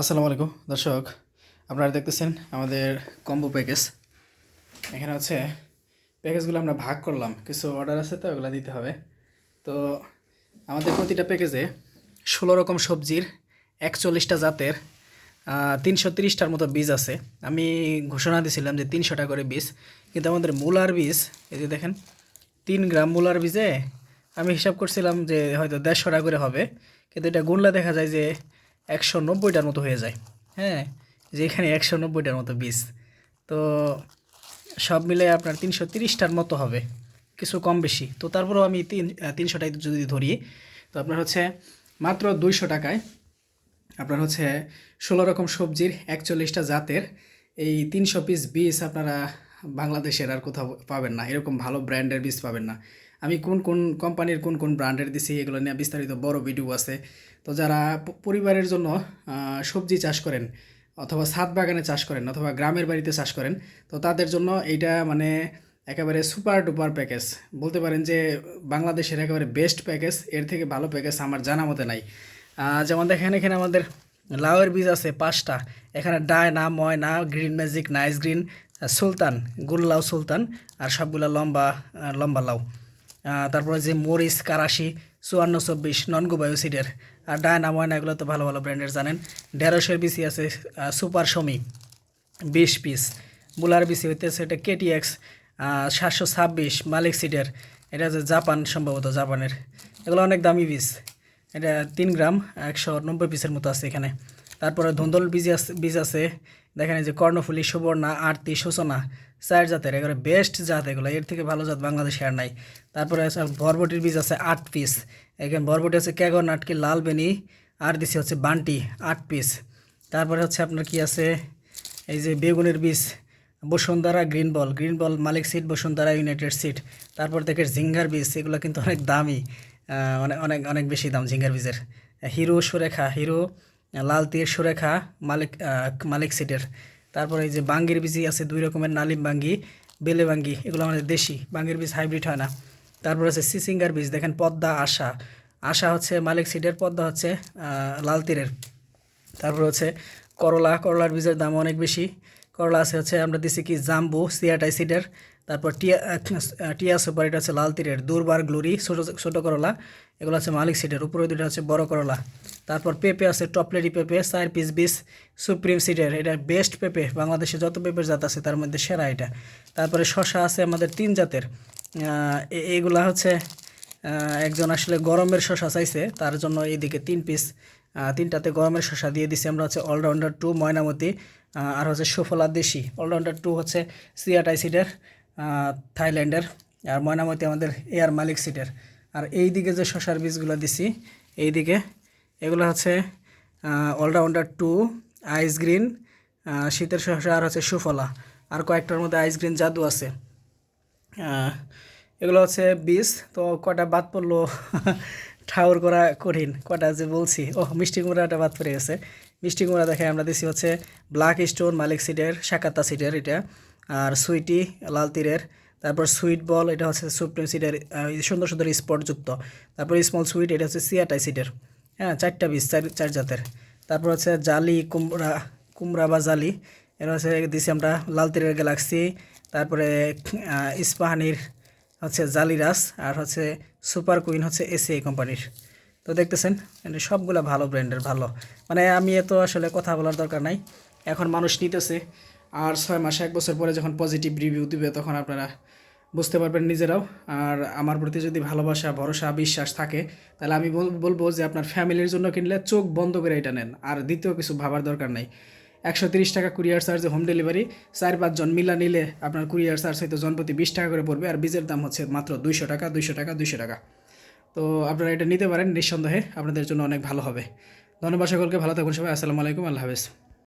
আসসালামু আলাইকুম, দর্শক। আপনারা দেখতেছেন আমাদের কম্বো প্যাকেজ এখানে হচ্ছে প্যাকেজগুলো আমরা ভাগ করলাম। কিছু অর্ডার আছে তো, ওগুলো দিতে হবে। তো আমাদের প্রতিটা প্যাকেজে ষোলো রকম সবজির একচল্লিশটা জাতের তিনশো তিরিশটার মতো বীজ আছে। আমি ঘোষণা দিয়েছিলাম যে তিনশোটা করে বীজ, কিন্তু আমাদের মূলার বীজ, এই যে দেখেন, তিন গ্রাম মূলার বীজে আমি হিসাব করছিলাম যে হয়তো দেড়শো টাকা করে হবে। কিন্তু এটা গুনলে দেখা যায় যে একশো নব্বইটার মতো হয়ে যায়। হ্যাঁ যে এখানে একশো নব্বইটার মতো বীজ। তো সব মিলে আপনার তিনশো তিরিশটার মতো হবে, কিছু কম বেশি। তো তারপরেও আমি তিন তিনশোটাই যদি ধরি, তো আপনার হচ্ছে মাত্র দুইশো টাকায় আপনার হচ্ছে ষোলো রকম সবজির একচল্লিশটা জাতের এই তিনশো পিস বীজ আপনারা বাংলাদেশের আর কোথাও পাবেন না। এরকম ভালো ব্র্যান্ডের বীজ পাবেন না। আমি কোন কোন কোম্পানির কোন কোন ব্র্যান্ডের দিছি, এগুলো নিয়ে বিস্তারিত বড় ভিডিও আছে। তো যারা পরিবারের জন্য সবজি চাষ করেন, অথবা ছাদ বাগানে চাষ করেন, অথবা গ্রামের বাড়িতে চাষ করেন, তো তাদের জন্য এইটা মানে একেবারে সুপার ডুপার প্যাকেজ বলতে পারেন যে বাংলাদেশের একেবারে বেস্ট প্যাকেজ এর থেকে ভালো প্যাকেজ আমার জানা মতে নাই। যেমন দেখেন এখানে আমাদের লাউয়ের বীজ আছে পাঁচটা। এখানে ডায়না ময়না গ্রিন ম্যাজিক নাইস গ্রিন, সুলতান গুল্লাও সুলতান, আর সবগুলো লম্বা লম্বা লাউ। তারপরে যে মরিচ, কারাশি, চুয়ান্ন, চব্বিশ নন গোবায়ু সিডের আর ডায়না এগুলো তো ভালো ভালো ব্র্যান্ডের জানেন। ঢেঁড়সের বিসি আছে সুপার সমী বিশ পিস। বুলার বিসি হইতেছে এটা কেটিএক্স সাতশো ছাব্বিশ, মালিক সিডের। এটা হচ্ছে জাপান, সম্ভবত জাপানের। এগুলো অনেক দামি বীজ এটা তিন গ্রাম, একশো নব্বই পিসের মতো আছে এখানে। তারপরে ধুন্দল বীজ আছে বীজ আছে। দেখেন যে কর্ণফুলি, সুবর্ণা, আরতি, সূচনা, চার জাতের, এগুলো বেস্ট জাত এগুলো। এর থেকে ভালো জাত বাংলাদেশে আর নাই। তারপরে বরবটির বীজ আছে আট পিস এখানে বরবটি আছে ক্যাগর নাটকি, লাল বেনি, আর দিছে হচ্ছে বান্টি, আট পিস তারপরে হচ্ছে আপনার কি আছে? এই যে বেগুনের বীজ, Bashundhara green ball. Green ball মালিক সিট, বসুন্ধরা ইউনাইটেড সিট। তারপর থেকে ঝিঙ্গার বীজ, এগুলো কিন্তু অনেক দামি। অনেক অনেক অনেক বেশি দাম ঝিঙ্গার বীজের। হিরো, সুরেখা, হিরো লাল তীর সুরেখা মালিক মালিক সিটের। তারপরে এই যে বাঙ্গির বীজই আছে, দুই রকমের নালিম বাঙ্গি, বেলে বাঙ্গি, এগুলো আমাদের দেশি। বাঙ্গির বীজ হাইব্রিড হয় না। তারপর আছে সিসিঙ্গার বীজ দেখেন পদ্মা, আশা। আশা হচ্ছে মালিক সিটের, পদ্মা হচ্ছে লাল তীরের। তারপর হচ্ছে করলা, করলার বীজের দাম অনেক বেশি। করলা আছে হচ্ছে, আমরা দিছি কি জাম্বু, সিয়াটাই সিডের তারপর টিয়া টিয়া সুপার, এটা হচ্ছে লাল তীরের। দুর্বার, গ্লোরি, ছোটো ছোটো করলা, এগুলো হচ্ছে মালিক সিডের উপরে দুটো হচ্ছে বড় করলা। তারপর পেঁপে আছে টপলেরি পেঁপে চার পিস বিস সুপ্রিম সিডের এটা বেস্ট পেঁপে বাংলাদেশে যত পেঁপের জাত আছে তার মধ্যে সেরা এটা। তারপরে শশা আছে আমাদের তিন জাতের। আহ, এ- এগুলা হচ্ছে একজন আসলে গরমের শশা চাইছে তার জন্য এইদিকে তিন পিস তিনটাতে গরমের শশা দিয়ে দিছি। আমরা হচ্ছে অলরাউন্ডার টু ময়নামতি আর হচ্ছে সুফলা দেশি। অলরাউন্ডার টু হচ্ছে সিয়াটাই সিডের থাইল্যান্ডের আর ময়নামতি আমাদের এয়ার মালিক সিটের আর এই দিকে যে শশার বীজগুলো দিছি এই দিকে এগুলো হচ্ছে অলরাউন্ডার টু আইস গ্রিন শীতের শশা আর হচ্ছে সুফলা। আর কয়েকটার মধ্যে আইস গ্রিন জাদু আছে। এগুলো হচ্ছে বীজ তো কটা বাদ পড়ল? ঠাউর করা কঠিন, কটা যে বলছি। ও মিষ্টি কুমড়াটা বাদ পড়ে গেছে। মিষ্টি কুমড়া দেখে আমরা দিছি হচ্ছে ব্ল্যাক স্টোন মালিক সিটের শাকাতা সিটের এটা, আর সুইটি লাল তীরের। তারপর সুইট বল এটা হচ্ছে সুপ্রিম সিটের সুন্দর সুন্দর স্পটযুক্ত তারপর স্মল সুইট এটা হচ্ছে সিয়াটাই সিটের হ্যাঁ চারটা বীজ চার চার জাতের। তারপর হচ্ছে জালি, কুমড়া কুমড়া বা জালি। এটা হচ্ছে দিছি আমরা লাল তীরের গ্যালাক্সি তারপরে ইস্পাহানির হচ্ছে জালিরাস, আর হচ্ছে সুপার কুইন হচ্ছে এসিআই কোম্পানির তো দেখতেছেন এটা সবগুলা ভালো ব্র্যান্ডের ভালো। মানে আমি এত আসলে কথা বলার দরকার নাই। এখন মানুষ নিতেছে, আর ছয় মাস, এক বছর পরে যখন পজিটিভ রিভিউ দিবে, তখন আপনারা বুঝতে পারবেন নিজেরাও। আর আমার প্রতি যদি ভালোবাসা, ভরসা, বিশ্বাস থাকে, তাহলে আমি বলব যে আপনার ফ্যামিলির জন্য কিনলে চোখ বন্ধ করে এটা নেন। আর দ্বিতীয় কিছু ভাবার দরকার নাই। একশো তিরিশ টাকা কুরিয়ার চার্জ, হোম ডেলিভারি। চার পাঁচজন মিলা নিলে আপনার কুরিয়ার চার্জ হয়তো জনপ্রতি বিশ টাকা করে পড়বে, আর বীজের দাম হচ্ছে মাত্র দুইশো টাকা দুইশো টাকা দুইশো টাকা। তো আপনারা এটা নিতে পারেন, নিঃসন্দেহে আপনাদের জন্য অনেক ভালো হবে। ধন্যবাদ সকলকে, ভালো থাকুন সবাই, আসসালামু আলাইকুম, আল্লাহ হাফেজ।